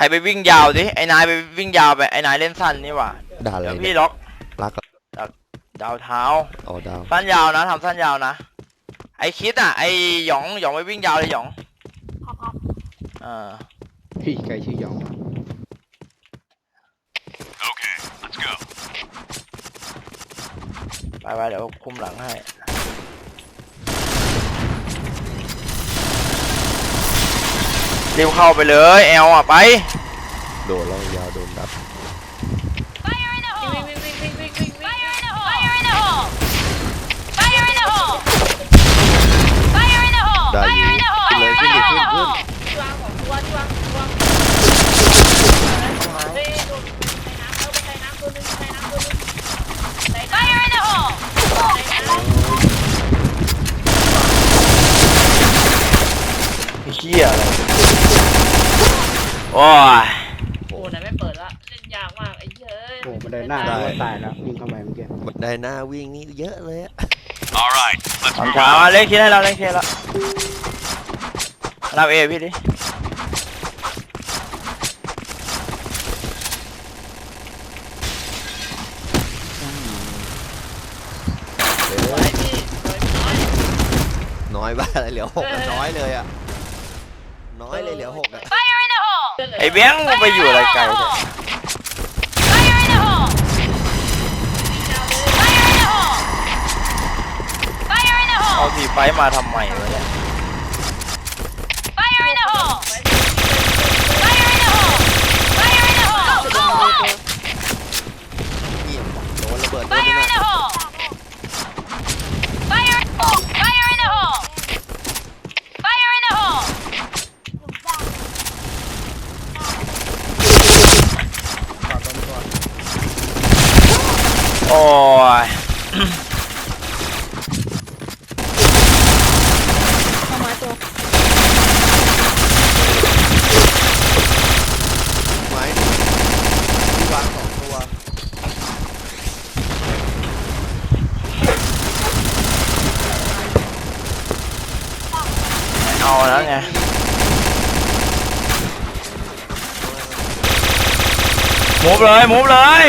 ใครไปวิ่งยาวดิไอ้นายไปวิ่งยาวไปไอ้นายเล่นสั้นนี่หว่าด่าอะไรเดี๋ยวเนี่พี่ยล็อกรักอะดาวเท้า อ๋อดาวสั้นยาวนะทำสั้นยาวนะ ไอคิดอะไอหยองหยองไปวิ่งยาวเลยหยองครับครับเออพี่ใครชื่อยองไปไปเดี๋ยวคุมหลังให้รีบเข้าไปเลยแอลอะไป โดนแล้วยาวโดนดับวิ่งวิ่งวิ่งวิ่งวิ่งวิ่งวิ่ง Fire in the hole! Fire in the hole! Fire in the hole! Fire in the hole! ได้ Fire in the hole! เลยขึ้นดิ Fire ขึ้ in น the ขึ้น hole! ที่วางของตัวที่วางตัววางเฮ้ยโดนในน้ำแล้วในน้ำตัวนึงในน้ำตัวนึงในน้ Fire in the hole! ไอ้เหี้ยอะไรโอ้ย หน้าได้ก็ตายแล้ววิ่งเข้าไปเมื่อกี้บันไดหน้าวิ่งนี่เยอะเลยอะทำช้าเล่นคิดให้เราเล่นคิดแล้วรับเอพี่ดิเดี๋ยวสวยพี่สวยพี่น้อยน้อยบ้าอะไรเหลือหกอะน้อยเลยอะน้อยเลยเหลือหกอะ Fire in the hole! ไอ้แบงค์มันไปอยู่อะไรไกลเนี่ย เอา hole! สีไฟมาทำไมวะเนี่ย Fire in the hole! Fire in the hole! Fire in the hole! Go, go, go! เงียบโดนระเบิดโดน Fire นั่ in น the อะ hole! Fire! Fire in the hole! Fire in the hole! โอ้ย ไม้ที่วางสองตัว เอาแล้วไงมู ฟเลยมูฟเลย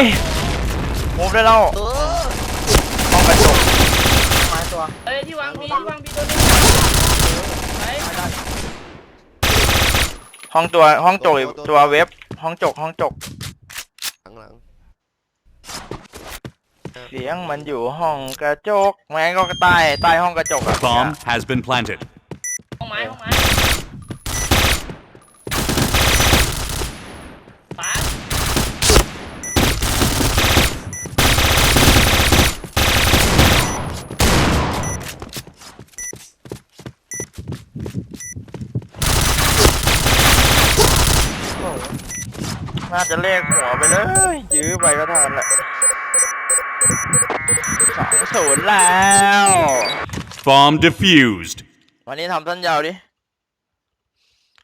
มูฟได้แล้วเออห้องกระจกไม้ตัวเฮ้ยที่วางพี่ที่วางพี่ตัวนึงไปห้องตัวห้องจกอีกตัวเว็บห้องจกห้องจกหลังหลังเสียงมันอยู่ห้องกระจกแม่งก็ใต้ใต้ห้องกระจกอะ Bomb has been planted. ห้องไม้ห้องไม้ป๋า น่าจะเลขหัวไปเลย ยื้อไปก็เท่านั้นแหละสองศูนย์แล้ว Bomb defused. วันนี้ทำสั้นยาวดิ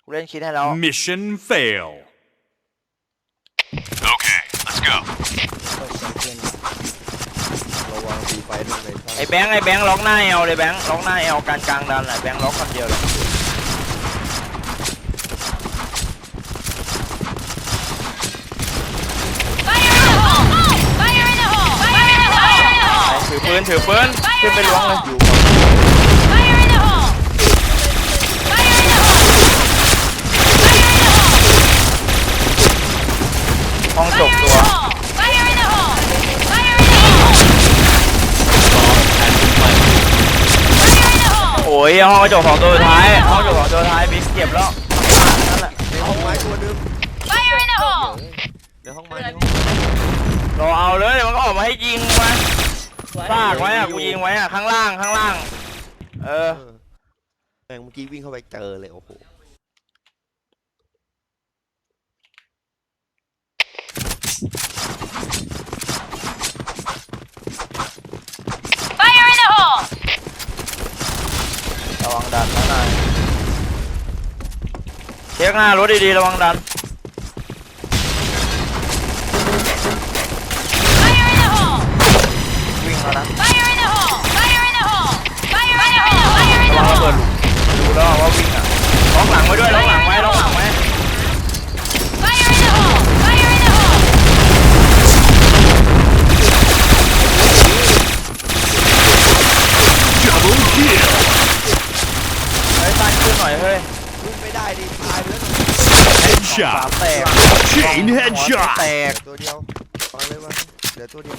กูเล่นคิดให้แล้ว Mission fail. Okay, let's go. ระวังตีไฟลงในท่อไอ้แบงค์ไอ้แบงค์ล็อกหน้าเอลเลยแบงค์ล็อกหน้าเอลการกลางดันแหละแบงค์ล็อกคนเดียวเลย Fire in the hole! Fire in the hole! Fire in the hole! Fire in the hole! ถือ ปืนถือปืนขึ้นไปล้วงเลย Fire in the hole! Fire in the hole! Fire in the hole! ห้องจบตัว Fire in the hole! Fire in the hole! Fire in the hole! โอ้ยห้องกระจกสองตัวสุดท้ายห้องกระจกสองตัวสุดท้ายบิ๊กเก็บแล้วนั่นแหละในห้องไม้ตัวนึง Fire in the hole! ในห้องไม้ในห้องไม้รอเอาเลยเดี๋ยวมันก็ออกมาให้ยิงมาสวย ซากไว้อะกูยิงไว้อะข้างล่างข้างล่าง เอเอออแม่งเมื่อกี้วิ่งเข้าไปเจอเลยโอ้โห Fire in the hole! ระวังดันนะนายเช็คหน้ารถดีๆระวังดัน Fire in ระ the วังระเบิด hole! ดูแล้วว่าวิ่งอะล็อกหลังไว้ด้วยล็อกหลังไว้ล็อกหลังไว้ Fire Headshot แตกตัวเดียววางเลยวางเหลือตัวเดียว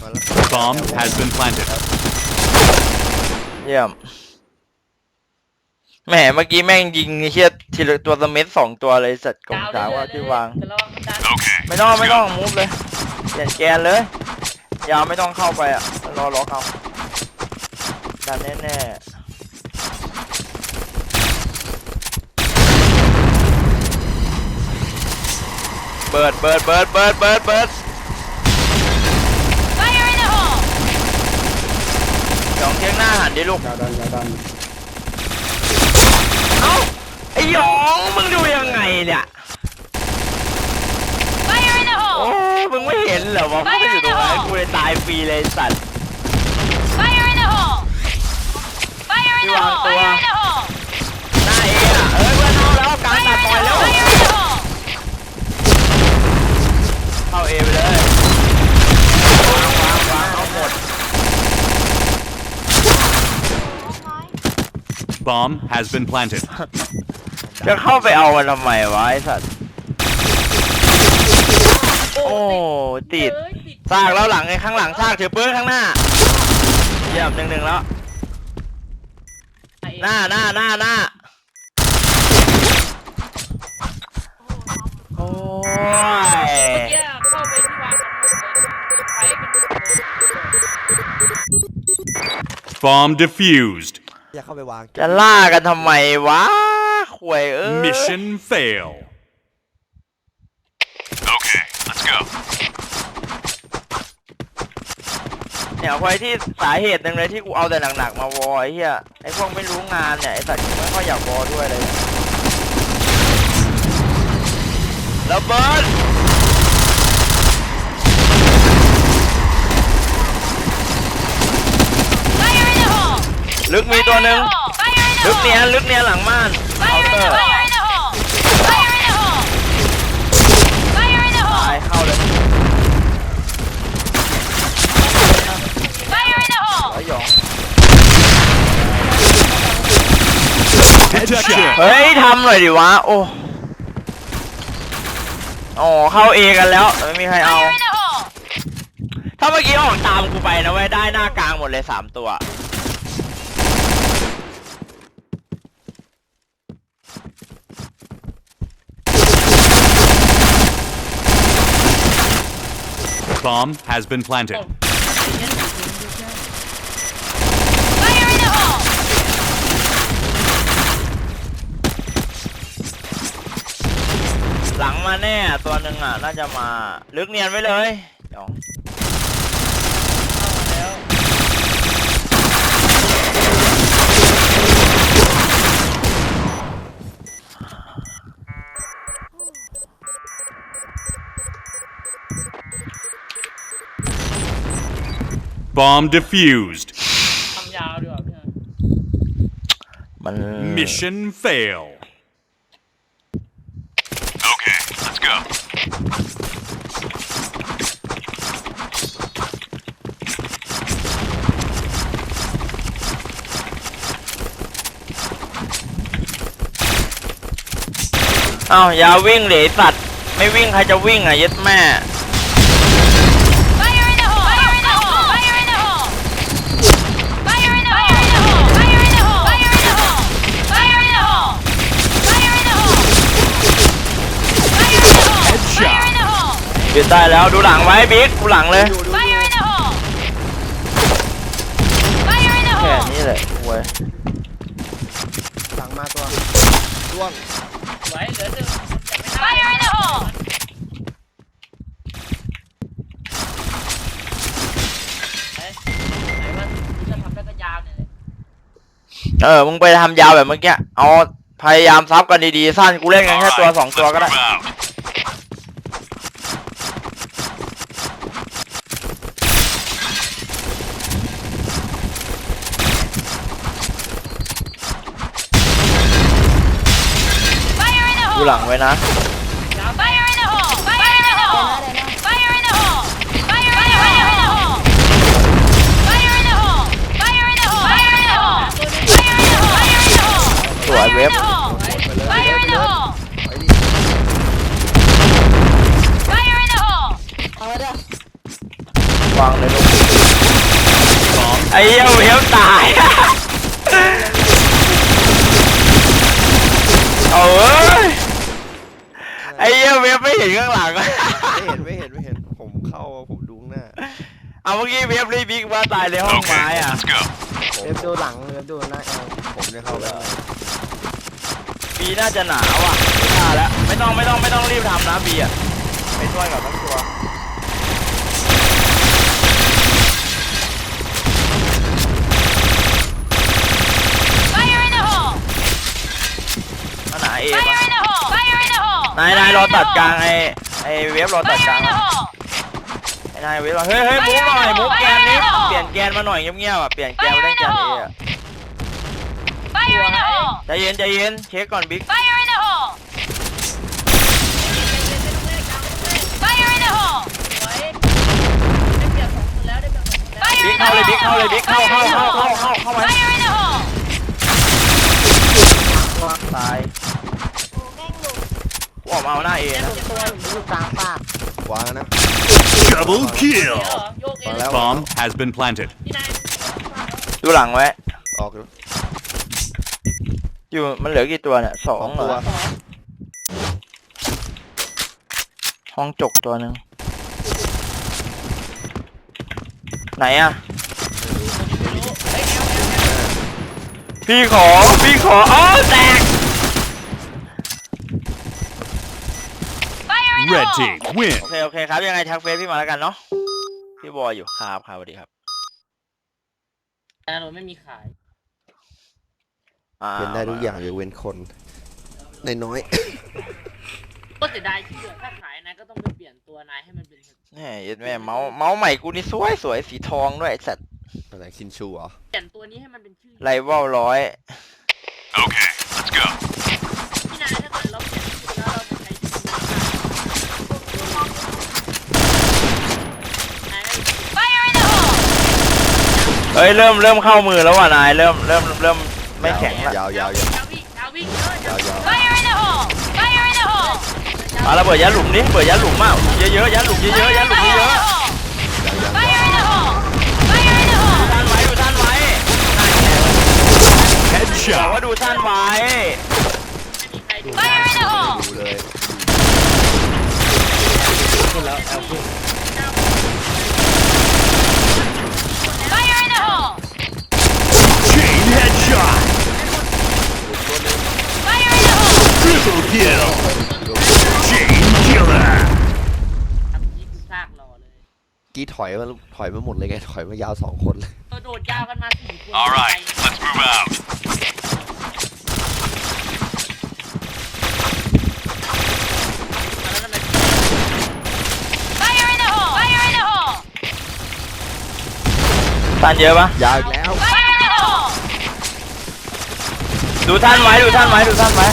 มาแล้ว Bomb has been planted. เยี่ยมแหมเมื่อกี้แม่งยิงไอ้เชี่ยทีละตัวสเม็ดสองตัวเลยสัตว์กองกลางว่าที่วาง จะระวังมันดัน Okay. ไม่ต้องไม่ต้องมูฟเลยเปลี่ยนแกนเลยยาวไม่ต้องเข้าไปอะรอล็อกเอาดันแน่ๆเบิดเบิดเบิดเบิดเบิดเบิด Fire in the hole! หยองเทียงหน้าหันดิลูกยาดันยาดันเอ้าไอ้หยองมึงดูยังไงเนี่ย Fire in the โอ้ hole! มึงไม่เห็นเหรอว่ามึงอยู่ตรงนั้นกูเลยตายฟรีเลยสัตว์ Fire in the hole! Fire in the You hole! want to, Fire uh, in the hole! หน้าเออะเอ้ยเพื่อนเอาแล้วกลางตัด Fire ปล่อย in แล้ the ว hole! Fire in the hole! เข้าเอไปเลยวางวางวางเอาหมด Bomb has been planted. จะเข้าไปเอามันทำไมวะไอ้สัตว์โอ้ติดเอ้ยติดซากแล้วหลังไอ้ข้างหลังซากถือปืนข้างหน้าเยี่ยมหนึ่งหนึ่งแล้วไอ้หน้าหน้าหน้าหน้าโอ้ยเมื่อกี้เข้าไปที่วางกันหมดเลยไปกันหมดเลย Bomb defused. อย่าเข้าไปวางจะล่ากันทำไมวะขวยเอ้ย Mission fail. Okay, let's go. เนี่ยควายที่สาเหตุหนึ่งเลยที่กูเอาแต่หนักๆมาวอไอ้เหี้ยไอ้พวกไม่รู้งานเนี่ยไอ้สัตว์กูไม่ค่อยอยากวอด้วยเลยระเบิด Fire in the hole! ลึกมีตัวหนึ่งลึกเนี้ยลึกเนี้ยหลังม่านเคาเตอร์ตายเข้าเลยไอ้หยอง Headshot. เฮ้ยทำหน่อยดิวะโอ้อ๋อเข้าเอกันแล้วแต่ไม่มีใครเอา ถ้าเมื่อกี้ออกตามกูไปนะเว้ยได้หน้ากลางหมดเลยสามตัว Bomb has been planted. Fire in the hole! Lắng mà nè, tuần đừng à, nó chả mà. Lướt niên với lời. Chóng. Bomb defused. ทำยาวดีกว่าเพื่อนมัน Mission fail. Okay, let's go. เอ้าอย่าวิ่งเหลยสัตว์ ไม่วิ่งใครจะวิ่งอะยึดแม่ hole! ปิดได้แล้วดูหลังไว้บิ๊กดูหลังเลยดูดู Fire in the hole! Fire in the แค่ hole! นี้แหละเว้ยหลังมาตัวล่วงไว้เหลือหนึ่งแต่ไม่ได้ Fire in the hole! ไหนว่าจะทำได้ก็ยาวเนี่ยแหละเออมึงไปทำยาวแบบเมื่อกี้เอาพยายามซับกันดีๆสั้นกูเล่นกันแค่ตัวสองตัวก็ได้ move out. หลังไว้นะ Fire in the hole! Fire in the hole! Fire in the hole! Fire in the hole! Fire in the hole! Fire in the hole! Fire in the hole! Fire in the hole! Fire in the hole! สวยเว็บ Fire in the hole! Fire in the hole! เอาละเด้อวางเลยลงไอ้เหี้ยเวฟตาย เอาเว้ ฟไม่เห็นข้างหลัง ไม่เห็นไม่เห็นไม่เห็น ผมเข้าอะผมดูข้างหน้าเอาเมื่อกี้เวฟรีบิ๊กว่าตายในห้องไม้ Okay, อะ let's go. ผมเว็บดูหลังเว็บดูหน้าเอลผมจะเข้าไปข้างในบีน่าจะหนาวอะไม่น่าแล้ว ไม่ต้องไม่ต้องไม่ต้องรีบทำนะบีอะไปช่วยกับทั้งตัว Fire in the hole! ขนาดเอ Fire ปะ in the hole! Fire in the hole! นายนายรอตัดกลางไอ้ไอ้เวฟรอตัดกลางนะไอ้นายเวฟว่าเฮ้ยเฮ้ยมุกหน่อยมุกแกนนี้เปลี่ยนแกนมาหน่อยเงียบๆอะเปลี่ยนแกนมาเล่นแกนเออะใจเย็นใจเย็นเช็คก่อนบิ๊ก Fire in the hole! Fire in the hole! สวยได้เปรียบสองคนแล้วได้เปรียบสองคนแล้ว Fire บิ๊ก in เข้า the เลยบิ๊กเข้าเลย hole! บิ๊กเข้าเข้าเข้าเข้าเข้าเข้ามา Fire in the hole! ตายกู ออกมาเอาหน้าเอนะตัวอยู่กลางปากวางนะ Double เดี๋ยว kill. โยกเอมางแล้ว Bomb has been planted. พี่นายดูหลังไว้ ออกแล้วอยู่มันเหลือกี่ตัวเนี่ยสอสองงเหรตัวอห้องจกตัวหนึ่งไหนอะ พี่ขอ พี่ขออ๋อแตก Fire in the Red hole! team win. โอเค โอเคครับ ยังไงทักเฟซพี่มาแล้วกันเนาะพี่บอยอยู่ครับครับสวัสดีครับแต่เราไม่มีขาย อ่าเป็นได้ทุกอย่างยกเว้นคนในน้อยก็เสียดายที่เหลือถ้าขายนายก็ต้องไปเปลี่ยนตัวนายให้มันเป็นแหม่เย็ดแม่เมาส์เมาส์ใหม่กูนี่สวยสวยสีทองด้วยไอ้สัตว์อะไรคินชูเหรอ เปลี่ยนตัวนี้ให้มันเป็นชื่อ ไรวอลร้อย Okay, let's go. พี่นายถ้าเกิดเราเปลี่ยนชื่อแล้วเราจะใช้ชื่อนายก็ Fire in the hole! เฮ้ยเริ่มเริ่มเข้ามือแล้วว่ะนายเริ่มเริ่มเริ่มไม่แข็งละยาวยาวยาวดาวิ่งดาวิ่งเยอะยาวยาว Fire in the hole! Fire in the hole! มาระเบิดยัดหลุมดิเปิดยัดหลุมมากเยอะๆยัดหลุมเยอะๆยัดหลุม Fire เย in อะ the hole! Fire in the hole! Fire in the ๆ hole! ท่านไว้ดูท่านไว้บอกว่า Headshot. ดูท่านไว้ไม่มีใครดู Fire in the hole! ดูเลย ขึ้นแล้วเอลขึ้น Fire in the hole! Chain headshot. Fire in the hole! Triple kill. Chain killer. ทำนี้กูซากรอเลยกี้ถอยมาถอยมาหมดเลยไงถอยมายาวสองคนเลยเออโดดยาวกันมาสี่คน All right, let's move out. แล้วทำไม Fire in the hole! Fire in the hole! ท่านเยอะปะยาวอีกแล้ว Fire in the hole! ดูท่านไว้ดูท่านไว้ดูท่านไว้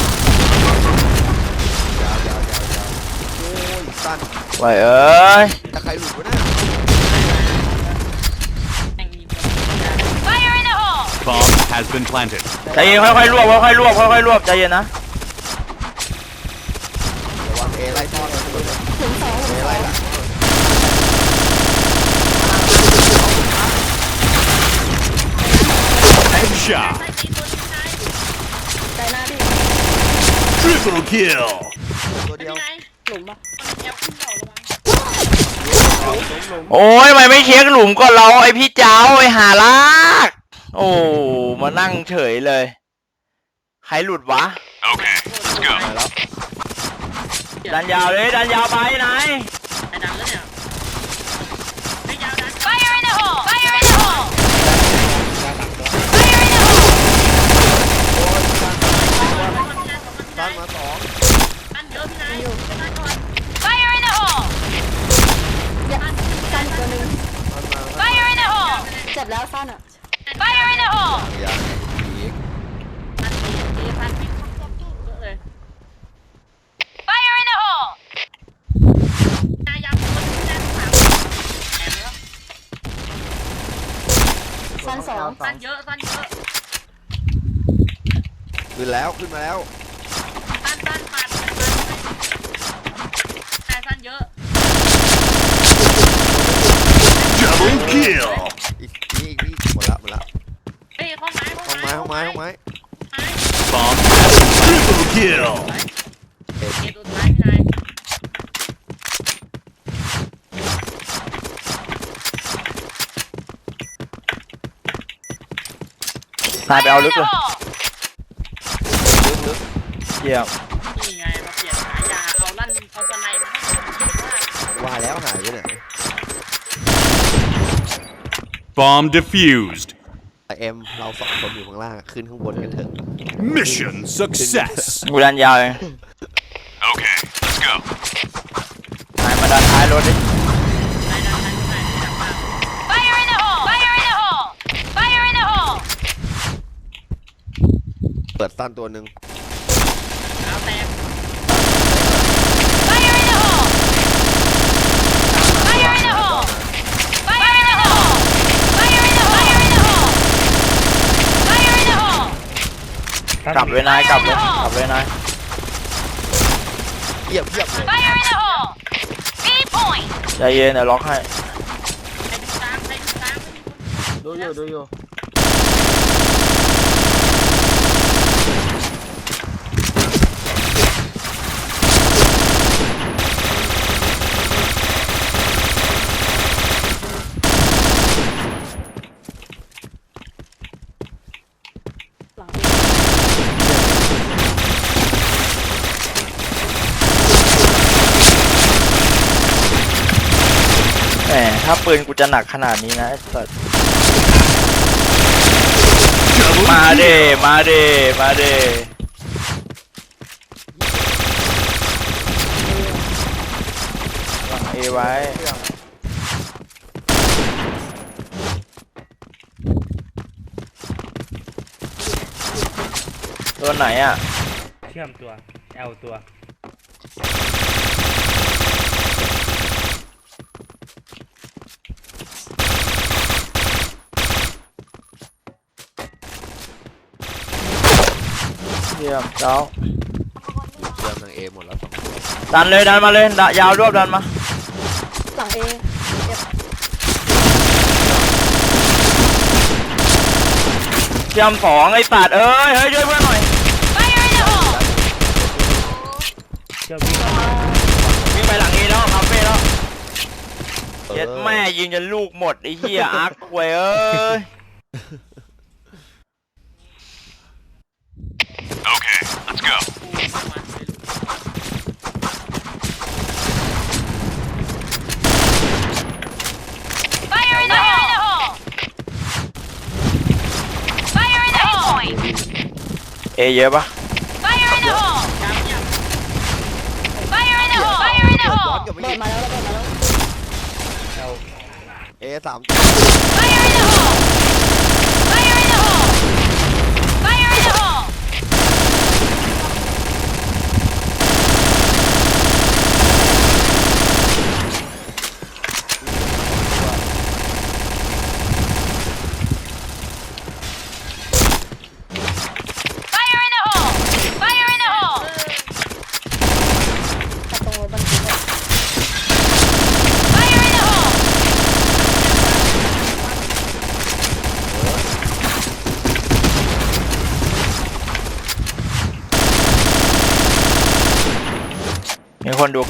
ไว้เอ้ยถ้าใครหลุดวะเนี่ย แม่งมีคน Fire in the hole! Bomb has been planted. ใจเย็นค่อยๆรวบค่อยๆรวบค่อยๆรวบใจเย็นนะระวังเอไล่ต้อนนะเอไล่ละ Headshot. ใส่ตีตัวนี้นาย Triple kill. ตัวเดียวพี่นาย หลุมปะมันแอบขึ้นเหล่าระวังโอ้ยทำไมไม่เช็คหลุมก่อนเราไอพี่เจ้าไอหาลาก โอ้ มานั่งเฉยเลย ใครหลุดวะ Okay, let's go. มาแล้วดันยาวเลยดันยาวไปไหนไอ้ดังแล้วเนี่ยไม่ยาวดัน Fire in the hole! Fire in the hole! Fire in the hole! ตั้งมา เจ็บแล้วสั้นอะ Fire in the hole! ยางอีกดันตีตีพันวิ่งเยอะเลย Fire in the hole! นายยาวคนที่ได้สามแอบแล้วสั้นสองดันเยอะดันเยอะขึ้นแล้วขึ้นมาแล้วดันดันปัดปัดแต่ดันเยอะ Double kill. อีกนี่อีกนี่หมดละหมดละ เฮ้ยห้องไม้ ห้อง ไม้ห้องไม้ห้องไม้ Bomb triple kill. เกมสุดท้ายพี่นายนายไปเอาลึกเลยลึกลึกเยี่ยมนี่ไงมาเปลี่ยนฉายาเอาลั่นเอาตะไนมาให้ว่าแล้วหายไปไหน Bomb defused. แต่เอ็มเราสองคนอยู่ข้างล่างอะขึ้นข้างบนกันเถอะ Mission success. กูดันยาวเอง Okay, let's go. นายมาดันท้ายรถดินายดันนายนายจับมา Fire in the hole! Fire in the hole! Fire in the hole! เปิดสั้นตัวหนึ่ง เอาแตก Fire in the hole! Fire in the hole! Fire in the hole! Fire in the hole! Fire in the hole! Fire in the hole! กลับเลยนายกลับเลยกลับเลยนายเยียบเยียบเลย Fire in the hole! B point! ใจเย็นเดี๋ยวล็อกให้ใครดูกลางใครดูกลางไม่มีคนดูอยู่ดูอยู่ ถ้าปืนกูจะหนักขนาดนี้นะไอ้สัสมาเดมาเดมาเดวางเอไว้ ตัวไหนอะ เชื่อมตัว L ตัว เยี่ยมเจ้าเริ่มทางเอหมดแล้วสองคนดันเลยดันมาเลยดะยาวรวบดันมาหลังเอเยี่ยมสองไอ้สัตว์เอ้ยเฮ้ยช่วยเพื่อนหน่อย Fire in the hole! เชื่อมวิ่งวิ่งไปหลังเอแล้วคาเฟ่แล้วเออเย็ดแม่ยิงจนลูกหมดไอ้เหี้ยอาร์คเว้ยเอ้ย let's go. ประมาณไม่รู้ Fire in the hole! Fire in the hole! point! เอเยอะปะ Fire in the hole! กลางเนี่ย Fire in the hole! Fire in the เปิดย้อน hole! กลับไป เปิ อี ด ก มาแล้วระเบิดมาแล้ว เอสาม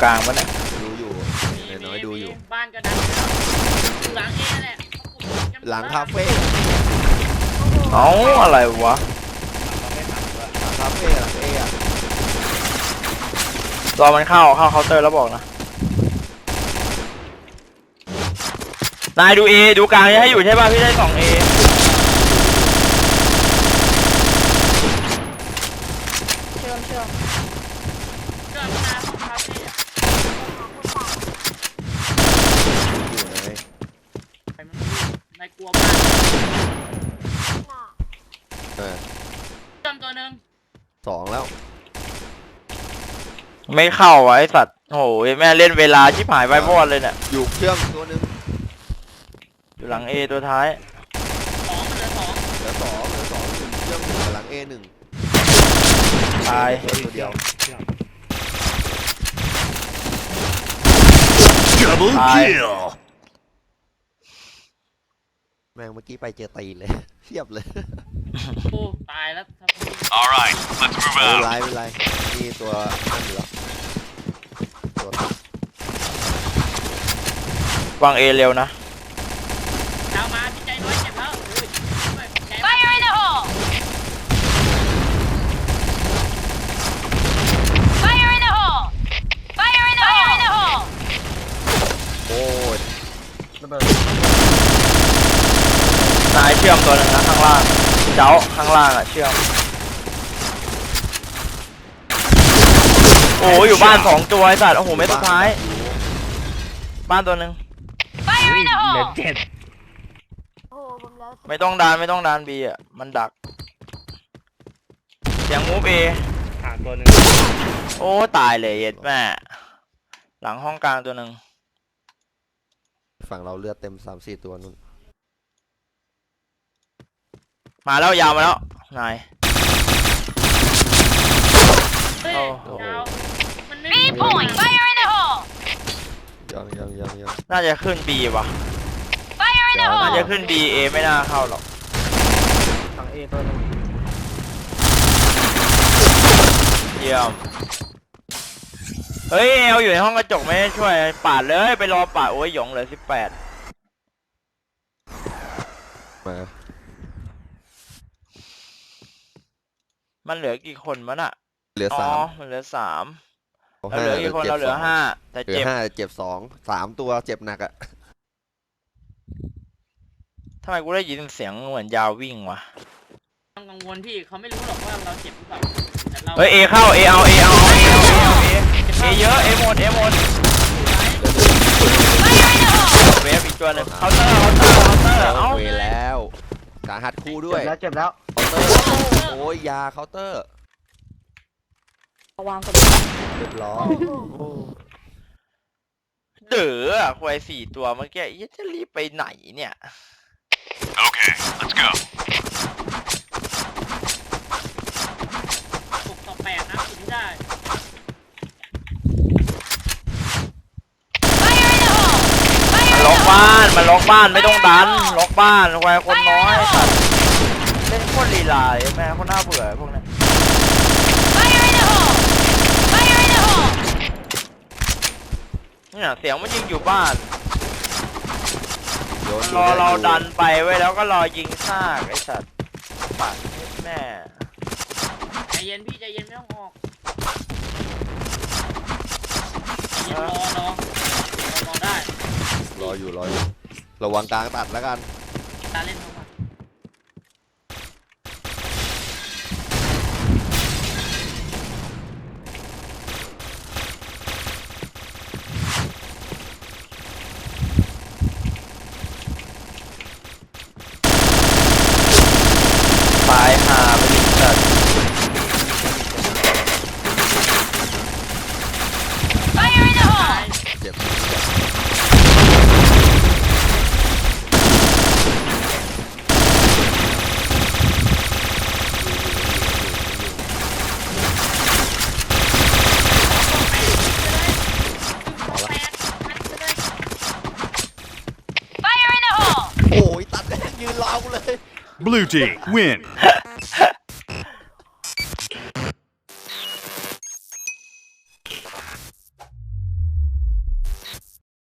กลางปะเนี่ยดูอยู่น้อยๆดูอยู่ บ้านก็ดังแล้วอยู่หลังเอแหละหลังคาเฟ่เอ้าอะไรวะหลังคาเฟ่หลังเออะตัวมันเข้าเข้าเคาน์เตอร์แล้วบอกนะ นายดูเอดูกลางให้อยู่ใช่ป่ะพี่ได้สองเอ เชื่อมเชื่อม เกิดมาของคาเฟ่อะ อยู่ไหน ใครมันรู้นายกลัวบ้าน เออ จำตัวหนึ่ง สองแล้ว ไม่เข้าวะไอสัตว์โอ้โหแม่เล่นเวลาชิบหายไปบอดเลยเนี่ยอยู่เชื่อมตัวหนึ่งอยู่หลังเอตัวท้ายสองเหลือสองเหลือสองเหลือสองหนึ่งเชื่อมหนึ่งกับหลังเอหนึ่งตายเหลือตัวเดียว Double Aye. kill. ม่งเมื่อกี้ไปเจอตีนเลยเทียบเลยโอ้ตายแล้วครับ All right, let's move ไม่เป็น out. ไรไม่เป็นไรนี่ตัวนั่นอยู่แล้วตัวตัด วางเอเร็วนะเช้ามาพี่ใจน้อยเจ็บแล้วโอ้ยใจ Fire in the hole! Fire in the hole! Fire in the hole! Fire in the hole! โอ้ยนายเชื่อมตัวหนึ่งนะข้างล่าง เจ้าข้างล่างอะเชื่อม โอ้โหอยู่บ้านสองตัวไอ้สัตว์โอ้โหเม็ดสุดท้าย บ้านตัวหนึ่ง Fire in the เหลือ hole! เจ็ดไม่ต้องดานไม่ต้องดานบีอะ มันดัก เสียงมูฟเอห่างตัวหนึ่งโอ้ตายเลยเย็ดแม่ หลังห้องกลางตัวหนึ่งฝั่งเราเลือดเต็มสามสี่ตัวนู่นมาแล้วยาวมาแล้วนาย เฮ้ยโอ้โหเช้ามันไม่ B point! Fire in the hole! ยังยังยังยังน่าจะขึ้นบีว่ะ Fire in the น่าจะ hole! ขึ้นบีเอไม่น่าเข้าหรอกฝั่งเอตัวหนึงเยี่ยม เฮ้ยเอาอยู่ในห้องกระจกไม่ได้ช่วยปาดเลยไปรอปาดโอ้ยหยงเหลือสิบแปดมามันเหลือกี่คนมันอะเหลืออ๋อสามมันเหลือสาม เราเราเหลือกี่คนเราเหลือห้าแต่เหลือเจ็บห้าเจ็บสองสามตัวเจ็บหนักอะทำไมกูได้ยินเสียงเหมือนยาววิ่งวะต้องกังวลพี่เขาไม่รู้หรอกว่าเราเจ็บหรือเปล่าแต่เราเฮ้ยเอเข้าเอเอาเอเอาเอเอาเอเอาเอเอเยอะเอหมดเอหมด Fire in the hole! เวฟอีกตัวหนึงเคาน์เตอร์เคาน์เตอร์เคาน์เตอร์เอ้าเวแล้วสาหัสคู่ด้วยแล้วเจ็บแล้วเคาน์เตอร์โอ้ยยาเคาน์เตอร์เอา วางก่อนเรียบร้อยเด๋ออะควายสี่ตัวเมื่อกี้ยี่จะรีบไปไหนเนี่ย Okay, let's go. หกต่อแปดนะกินได้ Fire in the hole! มัน Fire ล็ in อก the บ้า hole! นมันล็อกบ้านไม่ต้องดัน ล็อกบ้านควายคนน้อยสัตว์เล่นโคตรลีลาเลยแม่งโคตรน่าเบื่อไอ้พวกเนี้ย Fire in the hole! Fire in the hole! เนี่ยเสียงมันยิงอยู่บ้านโยนรอเราดันไปไว้แล้วก็รอยิงซากไอ้สัตว์ปากแม่ใจเย็นพี่ใจเย็นไม่ต้องออกใจเย็นรอรอรอรอได้รออยู่รออยู่ระวังกลางตัดแล้วกันตาเล่น Blue team, win.